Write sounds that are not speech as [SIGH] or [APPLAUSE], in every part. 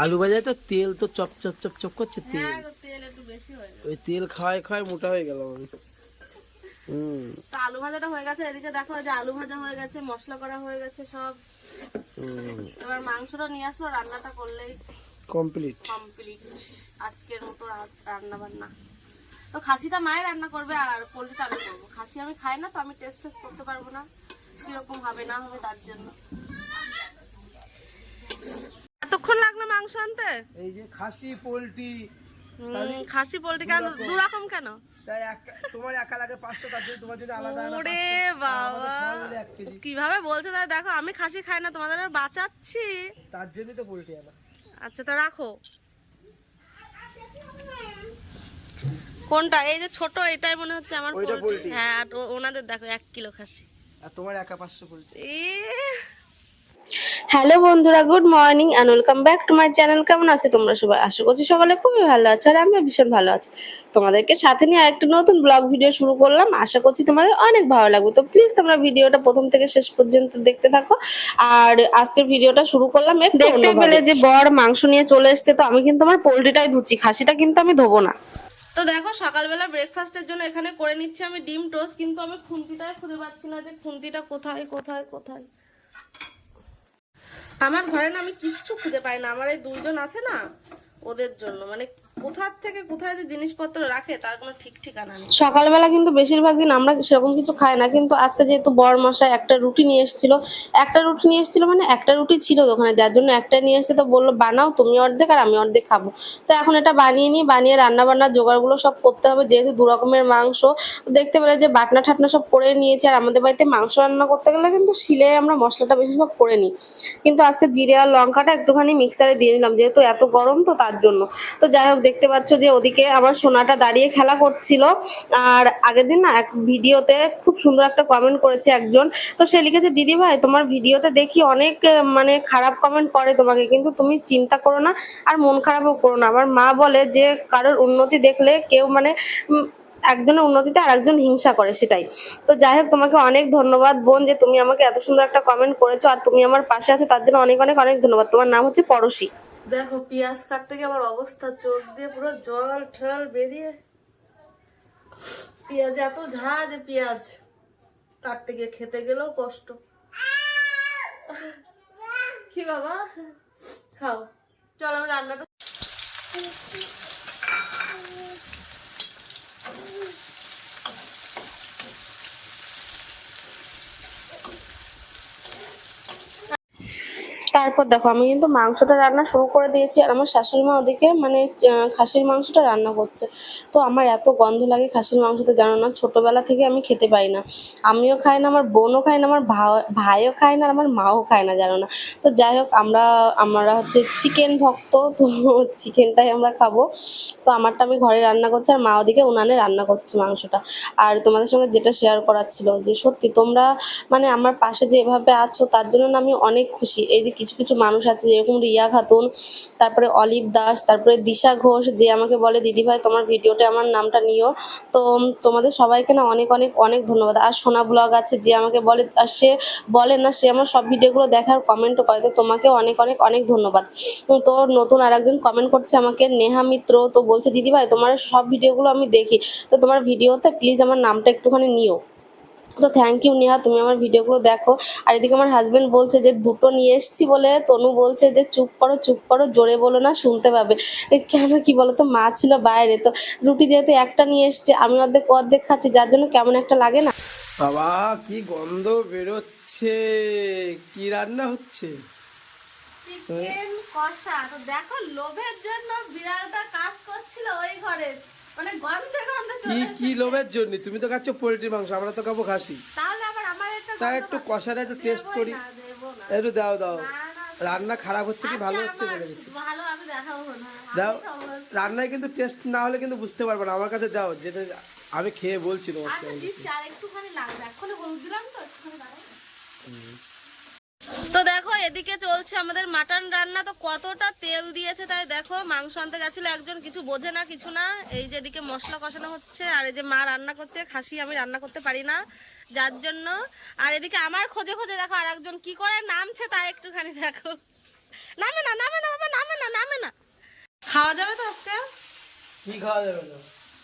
আলু ভাজায় তো তেল তো চপ চপ চপ চপ করছে তেল। হ্যাঁ একটু বেশি হয়ে ওই তেল খাওয়াই খাওয়াই মোটা হয়ে গেল আমি। হুম। তো আলু ভাজাটা হয়ে গেছে এদিকে দেখো যে আলু ভাজা হয়ে গেছে মশলা করা হয়ে গেছে সব। এবার মাংসটা নিয়ে আসলো রান্নাটা করলেই কমপ্লিট। কমপ্লিট। আজকের মতো রান্না বান্না তো খাসিটা মায়ের রান্না করবে আর পোলট্রিটা আমি করব। খাসি আমি খাই না তো আমি টেস্ট টেস্ট করতে পারব না। সেরকম হবে না হবে তার জন্য। এতক্ষণ লাগল মাংস আনতে? এই যে খাসি পোলট্রি খাসি পোলট্রি কেন দু রকম কেন এক তোমার একা লাগে পাঁচশো তার জন্য তোমার জন্য আলাদা ওরে 500, বাবা। কীভাবে বলছে তাই দেখো আমি খাসি খাই না তোমাদের আর বাঁচাচ্ছি। তার জন্যই তো পোলট্রি আনা আচ্ছা তো রাখো। কোনটা? এই যে ছোট এটাই মনে হচ্ছে আমার। হ্যাঁ ওনাদের দেখো এক কিলো খাসি। আর তোমার একা পাঁচশো পোলট্রি। এ হ্যালো বন্ধুরা good morning and welcome back to my channel কেমন আছে তোমরা সবাই? আশা করছি সকালে খুবই ভালো আছো আর আমিও ভীষণ ভালো আছি। তোমাদেরকে সাথে নিয়ে আরেকটা নতুন ব্লগ ভিডিও শুরু করলাম। আশা করছি তোমাদের অনেক ভালো লাগবে। তো প্লিজ তোমরা ভিডিওটা প্রথম থেকে শেষ পর্যন্ত দেখতে থাকো। আর আজকের ভিডিওটা শুরু করলাম দেখতে পেলে যে বড় মাংস নিয়ে চলে এসছে তো আমি কিন্তু আমার পোলট্রিটাই ধুচ্ছি খাসিটা কিন্তু আমি ধোবো না। তো দেখো সকালবেলা ব্রেকফাস্টের জন্য এখানে করে নিচ্ছি আমি ডিম টোস্ট কিন্তু আমি খুন্তিটাই খুঁজে পাচ্ছি না যে খুন্তিটা কোথায় কোথায় কোথায়। আমার ঘরে না আমি কিচ্ছু খুঁজে পাই না। আমার এই দুইজন আছে না, ওদের জন্য। মানে কোথার থেকে কোথায় যে জিনিসপত্র রাখে, তার কোনো ঠিক ঠিকানা নেই। সকালবেলা কিন্তু বেশিরভাগ দিন আমরা সেরকম কিছু খাই না, কিন্তু আজকে যেহেতু বর মশাই একটা রুটি নিয়ে এসেছিল, একটা রুটি নিয়ে এসেছিল মানে একটা রুটি ছিল দোকানে যার জন্য একটা নিয়ে এসেছে তো বলল, বানাও তুমি অর্ধেক আর আমি অর্ধেক খাব। তো এখন এটা বানিয়ে নিই বানিয়ে রান্না বান্নার জোগাড়গুলো সব করতে হবে, যেহেতু দু রকমের মাংস। দেখতে পেলে যে বাটনা ঠাটনা সব করে নিয়েছি, আর আমাদের বাড়িতে মাংস রান্না করতে গেলে কিন্তু শিলে আমরা মশলাটা বেশিরভাগ করে নিই। কিন্তু আজকে জিরে আর লঙ্কাটা একটুখানি মিক্সারে দিয়ে নিলাম, যেহেতু এত গরম তো তার জন্য। তো যাই হোক দেখতে পাচ্ছ যে ওদিকে আমার সোনাটা দাঁড়িয়ে খেলা করছিল। আর আগের দিন না এক ভিডিওতে খুব সুন্দর একটা কমেন্ট করেছে একজন। তো সে লিখেছে, দিদি ভাই, তোমার ভিডিওতে দেখি অনেক মানে খারাপ কমেন্ট করে তোমাকে, কিন্তু তুমি চিন্তা করো না আর মন খারাপও করো না। আমার মা বলে যে, কারোর উন্নতি দেখলে কেউ মানে একজনের উন্নতিতে আর একজন হিংসা করে সেটাই। তো যাই হোক, তোমাকে অনেক ধন্যবাদ বোন যে তুমি আমাকে এত সুন্দর একটা কমেন্ট করেছ। আর তুমি আমার পাশে আছো, তার জন্য অনেক অনেক অনেক ধন্যবাদ। তোমার নাম হচ্ছে পড়শি। দেখো, পেঁয়াজ কাটতে গিয়ে আমার অবস্থা, চোখ দিয়ে পুরো জল ঠল বেরিয়ে। পেঁয়াজ এত ঝাঁজ পেঁয়াজ। কাটতে গিয়ে খেতে গেলেও কষ্ট। কি বাবা? খাও। চল, আমি রান্নাটা তারপর দেখো, আমি কিন্তু মাংসটা রান্না শুরু করে দিয়েছি আর আমার শাশুড়ি মা ওদিকে মানে খাসির মাংসটা রান্না করছে। তো আমার এত গন্ধ লাগে খাসির মাংসতে, জানো না? ছোটবেলা থেকে আমি খেতে পাই না। আমিও খাই না, আমার বোনও খাই না, আমার ভাই- ভাইও খায় না, আর আমার মাও খায় না, জানো না? তো যাই হোক, আমরা আমরা হচ্ছে চিকেন ভক্ত, তো চিকেনটাই আমরা খাব। তো আমারটা আমি ঘরে রান্না করছি আর মা ওদিকে উনানে রান্না করছে মাংসটা। আর তোমাদের সঙ্গে যেটা শেয়ার করার ছিল যে, সত্যি তোমরা মানে আমার পাশে যে এভাবে আছো, তার জন্য না আমি অনেক খুশি। এই যে কিছু কিছু কিছু মানুষ আছে, যেরকম রিয়া খাতুন, তারপরে অলিভ দাস, তারপরে দিশা ঘোষ, যে আমাকে বলে, দিদি ভাই, তোমার ভিডিওতে আমার নামটা নিও। তো তোমাদের সবাইকে না অনেক অনেক অনেক ধন্যবাদ। আর সোনা ব্লগ আছে, যে আমাকে বলে, আর সে বলে না, সে আমার সব ভিডিওগুলো দেখার কমেন্টও করে। তো তোমাকে অনেক অনেক অনেক ধন্যবাদ। তো নতুন আর একজন কমেন্ট করছে আমাকে, নেহা মিত্র। তো বলছে, দিদি ভাই, তোমার সব ভিডিওগুলো আমি দেখি। তো তোমার ভিডিওতে প্লিজ আমার নামটা একটুখানি নিও। তো থ্যাংক ইউ নেহা তুমি আমার ভিডিওগুলো দেখো। আর এদিকে আমার হাজব্যান্ড বলছে যে দুটো নিয়ে এসেছি বলে। তনু বলছে যে চুপ করো চুপ করো জোরে বলো না শুনতে পাবে। কেন কি বলো তো মা ছিল বাইরে তো রুটি যেহেতু একটা নিয়ে এসছে আমি অর্ধেক অর্ধেক খাচ্ছি যার জন্য কেমন একটা লাগে না। বাবা কি গন্ধ বেরোচ্ছে কি রান্না হচ্ছে? চিকেন কষা তো দেখো লোভের জন্য বিড়ালটা কাজ করছিল ওই ঘরে। কি কি লোভের জন্য? তুমি তো খাচ্ছ পোলট্রি মাংস আমরা তো খাব খাসি। তাই একটু কষাটা একটু টেস্ট করি। একটু দাও দাও। রান্না খারাপ হচ্ছে কি ভালো হচ্ছে বলে দিচ্ছি। দাও। রান্নায় কিন্তু টেস্ট না হলে কিন্তু বুঝতে পারবে না। আমার কাছে দাও যেটা আমি খেয়ে বলছি তোমাকে তো দেখো, এদিকে চলছে আমাদের মাটন রান্না। তো কতটা তেল দিয়েছে তাই দেখো, মাংস আনতে গেছিল একজন, কিছু বোঝে না, কিছু না। এই যে এদিকে মশলা কষানো হচ্ছে, আর এই যে মা রান্না করছে, খাসি আমি রান্না করতে পারি না, যার জন্য। আর এদিকে আমার খোঁজে খোঁজে দেখো, আর একজন কি করে নামছে তাই একটুখানি দেখো। নামে না নামে না, বাবা, নামে না নামে না। খাওয়া যাবে তো আজকে? কি খাওয়া যাবে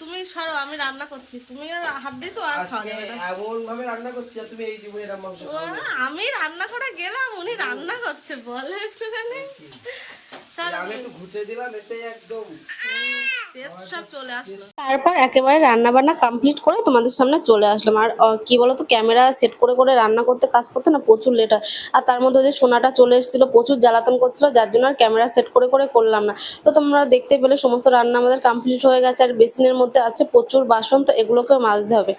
তুমি সরো আমি রান্না করছি। তুমি আর হাত দিছো আর খাওয়া যাবে না। এমন ভাবে রান্না করছি আর তুমি এই জীবনে এরকম মাংস আমি রান্না করে গেলাম উনি রান্না করছে বলে একটুখানি। সরো আমি একটু ঘুরতে দিলাম এতে একদম তারপর একেবারে রান্না বান্না কমপ্লিট করে তোমাদের সামনে চলে আসলাম। আর কি বলতো ক্যামেরা সেট করে করে রান্না করতে, কাজ করতে না প্রচুর লেট হয়। আর তার মধ্যে যে সোনাটা চলে এসেছিল, প্রচুর জ্বালাতন করছিল, যার জন্য আর ক্যামেরা সেট করে করে করলাম না। তো তোমরা দেখতে পেলে সমস্ত রান্না আমাদের কমপ্লিট হয়ে গেছে। আর বেসিনের মধ্যে আছে প্রচুর বাসন, তো এগুলোকেও মাজতে হবে।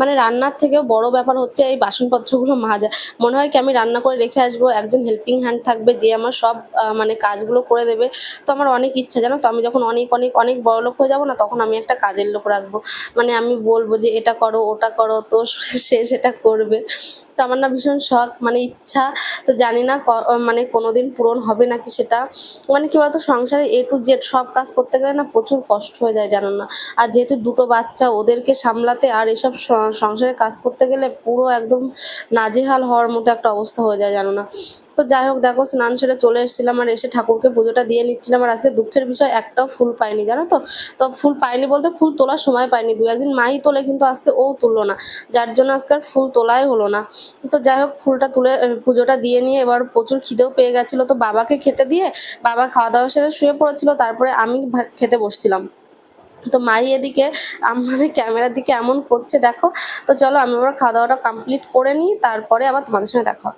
মানে রান্নার থেকেও বড় ব্যাপার হচ্ছে এই বাসনপত্রগুলো মাজা। মনে হয় কি আমি রান্না করে রেখে আসব, একজন হেল্পিং হ্যান্ড থাকবে, যে আমার সব মানে কাজগুলো করে দেবে। তো আমার অনেক ইচ্ছা, জানো তো? আমি যখন অনেক অনেক অনেক বড় লোক হয়ে যাব না, তখন আমি একটা কাজের লোক রাখব। মানে আমি বলব যে, এটা করো, ওটা করো, তো সে সেটা করবে। তো আমার না ভীষণ শখ মানে ইচ্ছা, তো জানি না মানে কোনোদিন পূরণ হবে নাকি সেটা। মানে কি বলতো, সংসারে এ টু জেড সব কাজ করতে গেলে না প্রচুর কষ্ট হয়ে যায়, জানো না? আর যেহেতু দুটো বাচ্চা, ওদেরকে সামলাতে আর এসব সংসারে কাজ করতে গেলে পুরো একদম নাজেহাল হওয়ার মতো একটা অবস্থা হয়ে যায়, জানো না? তো যাই হোক, দেখো, স্নান সেরে চলে এসেছিলাম আর এসে ঠাকুরকে পুজোটা দিয়ে নিচ্ছিলাম আর আজকে দুঃখের বিষয়, একটাও ফুল পাইনি, জানো তো? তো ফুল পাইনি বলতে ফুল তোলার সময় পাইনি, দু একদিন মাই তোলে কিন্তু আজকে ও তুললো না, যার জন্য আজকে আর ফুল তোলাই হলো না। তো যাই হোক, ফুলটা তুলে পুজোটা দিয়ে নিয়ে এবার প্রচুর খিদেও পেয়ে গেছিল, তো বাবাকে খেতে দিয়ে বাবা খাওয়া দাওয়া সেরে শুয়ে পড়েছিল, তারপরে আমি খেতে বসছিলাম। তো মাই এদিকে, আম- মানে ক্যামেরার দিকে এমন করছে, দেখো? তো চলো আমি আবার খাওয়া দাওয়াটা কমপ্লিট করে নিই, তারপরে আবার তোমাদের সঙ্গে দেখা।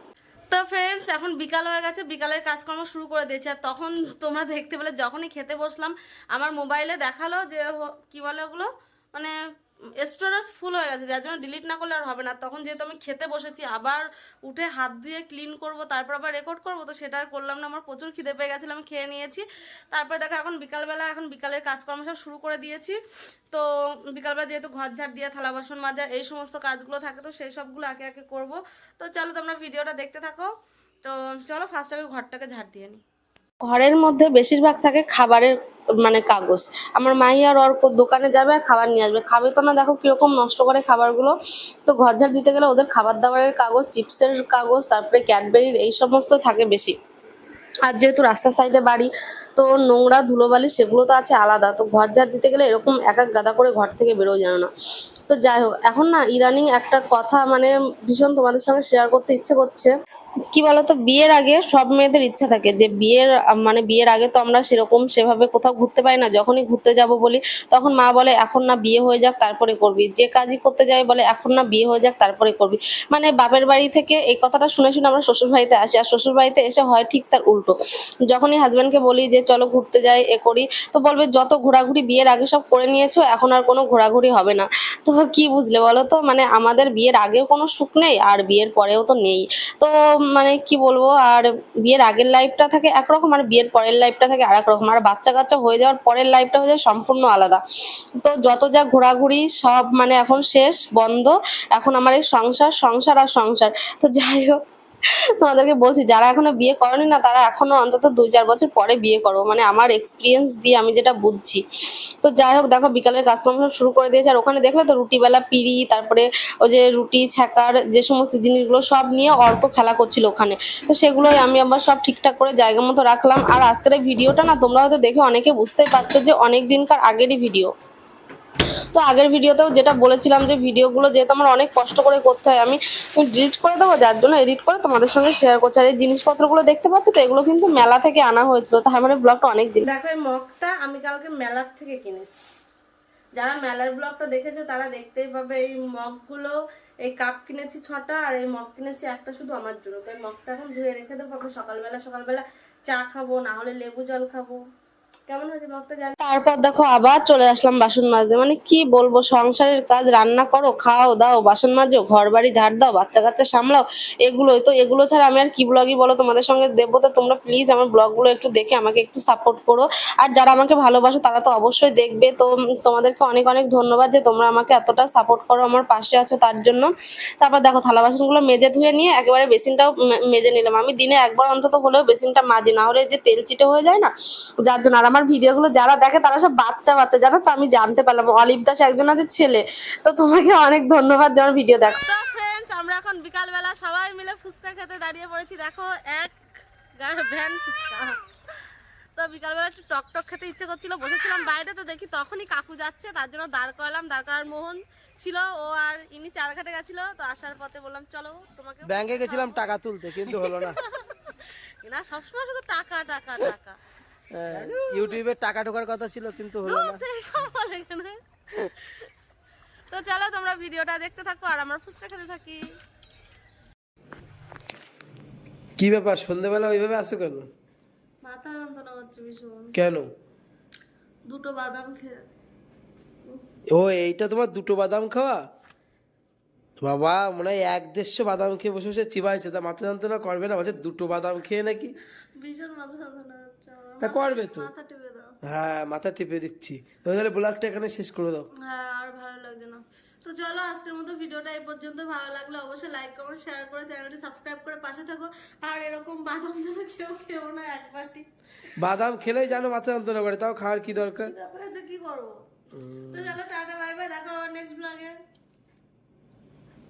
তো ফ্রেন্ডস এখন বিকাল হয়ে গেছে, বিকালের কাজকর্ম শুরু করে দিয়েছি। আর তখন তোমরা দেখতে পেলে, যখনই খেতে বসলাম, আমার মোবাইলে দেখাল যে কি বলে ওগুলো? মানে স্টোরেজ ফুল হয়ে গেছে, যার জন্য ডিলিট না করলে আর হবে না। তখন যেহেতু আমি খেতে বসেছি, আবার উঠে হাত ধুয়ে ক্লিন করব, তারপর আবার রেকর্ড করব, তো সেটা আর করলাম না। আমার প্রচুর খিদে পেয়ে গেছিল, আমি খেয়ে নিয়েছি। তারপরে দেখো, এখন বিকালবেলা, এখন বিকালের কাজকর্ম সব শুরু করে দিয়েছি। তো বিকালবেলা যেহেতু ঘর ঝাড় দিয়ে, থালা বাসন মাজা, এই সমস্ত কাজগুলো থাকে, তো সেই সবগুলো একে একে করব। তো চলো তোমরা ভিডিওটা দেখতে থাকো। তো চলো ফার্স্ট আগে ঘরটাকে ঝাড় দিয়ে নিই ঘরের মধ্যে বেশিরভাগ থাকে খাবারের মানে কাগজ। আমার মাই আর অর্ক দোকানে যাবে আর খাবার নিয়ে আসবে। খাবে তো না, দেখো কীরকম নষ্ট করে খাবারগুলো। তো ঘর ঝাড় দিতে গেলে ওদের খাবার দাবারের কাগজ, চিপসের কাগজ, তারপরে ক্যাডবেরির এই সমস্ত থাকে বেশি। আর যেহেতু রাস্তার সাইডে বাড়ি, তো নোংরা, ধুলোবালি সেগুলো তো আছে আলাদা। তো ঘর ঝাড় দিতে গেলে এরকম এক এক গাদা করে ঘর থেকে বেরোয় জানো না। তো যাই হোক, এখন না ইদানিং একটা কথা মানে ভীষণ তোমাদের সঙ্গে শেয়ার করতে ইচ্ছে করছে। কি বলতো, বিয়ের আগে সব মেয়েদের ইচ্ছা থাকে যে বিয়ের মানে বিয়ের আগে তো আমরা সেরকম সেভাবে কোথাও ঘুরতে পাই না। যখনই ঘুরতে যাব বলি, তখন মা বলে, এখন না বিয়ে হয়ে যাক, তারপরে করবি। যে কাজই করতে যাই বলে, এখন না বিয়ে হয়ে যাক, তারপরে করবি। মানে বাপের বাড়ি থেকে এই কথাটা শুনে শুনে আমরা শ্বশুর বাড়িতে আসি, আর শ্বশুর বাড়িতে এসে হয় ঠিক তার উল্টো। যখনই হাজব্যান্ডকে বলি যে, চলো ঘুরতে যাই, এ করি, তো বলবে, যত ঘোরাঘুরি বিয়ের আগে সব করে নিয়েছো, এখন আর কোনো ঘোরাঘুরি হবে না। তো কি বুঝলে বলো তো মানে আমাদের বিয়ের আগেও কোনো সুখ নেই, আর বিয়ের পরেও তো নেই। তো মানে কি বলব, আর বিয়ের আগের লাইফটা থাকে একরকম, আর বিয়ের পরের লাইফটা থাকে আর রকম আর বাচ্চা কাচ্চা হয়ে যাওয়ার পরের লাইফটা হয়ে যায় সম্পূর্ণ আলাদা। তো যত যা ঘোরাঘুরি সব মানে এখন শেষ, বন্ধ। এখন আমার এই সংসার সংসার আর সংসার। তো যাই হোক তোমাদেরকে বলছি, যারা এখনও বিয়ে করনি না, তারা এখনও অন্তত দুই চার বছর পরে বিয়ে করো। মানে আমার এক্সপিরিয়েন্স দিয়ে আমি যেটা বুঝছি। তো যাই হোক, দেখো বিকালের কাজকর্ম সব শুরু করে দিয়েছে। আর ওখানে দেখলে তো রুটিবেলা পিড়ি, তারপরে ওই যে রুটি, ছ্যাঁকার যে সমস্ত জিনিসগুলো সব নিয়ে অল্প খেলা করছিল ওখানে। তো সেগুলোই আমি আবার সব ঠিকঠাক করে জায়গা মতো রাখলাম। আর আজকের এই ভিডিওটা না, তোমরা হয়তো দেখে অনেকে বুঝতেই পারছ যে অনেক দিনকার আগেরই ভিডিও। তো আগের ভিডিওতেও যেটা বলেছিলাম যে ভিডিওগুলো যেহেতু আমার অনেক কষ্ট করে করতে হয়, আমি ডিলিট করে দেবো, যার জন্য এডিট করে তোমাদের সঙ্গে শেয়ার করছি। আর এই জিনিসপত্রগুলো দেখতে পাচ্ছ তো, এগুলো কিন্তু মেলা থেকে আনা হয়েছিল। তার মানে ব্লগটা অনেক দিন দেখো এই মগটা আমি কালকে মেলার থেকে কিনেছি। যারা মেলার ব্লগটা দেখেছ, তারা দেখতেই পাবে এই মগগুলো। এই কাপ কিনেছি ছটা, আর এই মগ কিনেছি একটা শুধু আমার জন্য। তো এই মগটা এখন ধুয়ে রেখে দেবো সকালবেলা সকালবেলা চা খাব, না হলে লেবু জল খাব। তারপর দেখো আবার চলে আসলাম বাসন মাজতে। মানে কি বলব, সংসারের কাজ, রান্না করো, খাও, দাও, বাসন মাজো ঘর বাড়ি ঝাড় দাও, বাচ্চা কাচ্চা সামলাও, এগুলোই তো। এগুলো ছাড়া আমি আর কি ব্লগই বলো তোমাদের সঙ্গে দেবো? তো তোমরা প্লিজ আমার ব্লগগুলো একটু দেখে আমাকে একটু সাপোর্ট করো। আর যারা আমাকে ভালোবাসো, তারা তো অবশ্যই দেখবে। তো তোমাদেরকে অনেক অনেক ধন্যবাদ যে তোমরা আমাকে এতটা সাপোর্ট করো, আমার পাশে আছো তার জন্য। তারপর দেখো, থালা বাসনগুলো মেজে ধুয়ে নিয়ে একেবারে বেসিনটাও মেজে নিলাম। আমি দিনে একবার অন্তত হলেও বেসিনটা মাজি, না হলে যে তেল চিটে হয়ে যায় না, যার জন্য। আর ভিডিওগুলো যারা দেখে তারা সব বাচ্চা বাচ্চা যারা তো আমি জানতে পারলাম। অলিভ দাস একজন আছে ছেলে। তো তোমাকে অনেক ধন্যবাদ যে আমার ভিডিও দেখো তো ফ্রেন্ডস আমরা এখন বিকালবেলা সবাই মিলে ফুচকা খেতে দাঁড়িয়ে পড়েছি। দেখো এক গা- ভ্যান ফুচকা। তো বিকালবেলা একটু টক টক খেতে ইচ্ছে করছিল বসেছিলাম বাইরে তো দেখি তখনই কাকু যাচ্ছে তার জন্য দাঁড় করালাম। দাঁড় করার মোহন ছিল ও আর ইনি চারঘাটে গেছিল তো আসার পথে বললাম চলো তোমাকে ব্যাংকে গেছিলাম টাকা তুলতে কিন্তু হলো না। [LAUGHS] না সবসময় শুধু টাকা টাকা টাকা। ইউটিউবে টাকা ঢোকার কথা ছিল কিন্তু হলো না। তো চলো তোমরা ভিডিওটা দেখতে থাকো আর আমরা ফুচকা খেতে থাকি। কি ব্যাপার সন্ধ্যেবেলা ওইভাবে আসো কেন? মাথা যন্ত্রণা হচ্ছে ভীষণ। কেন? দুটো বাদাম খেয়ে ও এইটা তোমার দুটো বাদাম খাওয়া? বাবা মনে হয় এক দেড়শো বাদাম খেয়ে বসে বসে চিবাইছে তা মাথা যন্ত্রণা করবে না? বলছে দুটো বাদাম খেয়ে নাকি? ভীষণ মাথা যন্ত্রণা তা করবে তো। মাথা টিপে দাও। হ্যাঁ মাথা টিপে দিচ্ছি। তাহলে ব্লগটা এখানে শেষ করে দাও। হ্যাঁ আর ভালো লাগছে না। তো চলো আজকের মতো ভিডিওটা এই পর্যন্ত। ভালো লাগলে অবশ্যই লাইক কমেন্ট শেয়ার করে চ্যানেলটি সাবস্ক্রাইব করে পাশে থাকো। আর এরকম বাদাম যেন কেউ খেও না একবারটি বাদাম খেলেই জানো মাথা যন্ত্রণা করে তাও খাওয়ার কি দরকার? কি করব? তো চলো টাটা বাই বাই দেখা হবে নেক্সট ব্লগে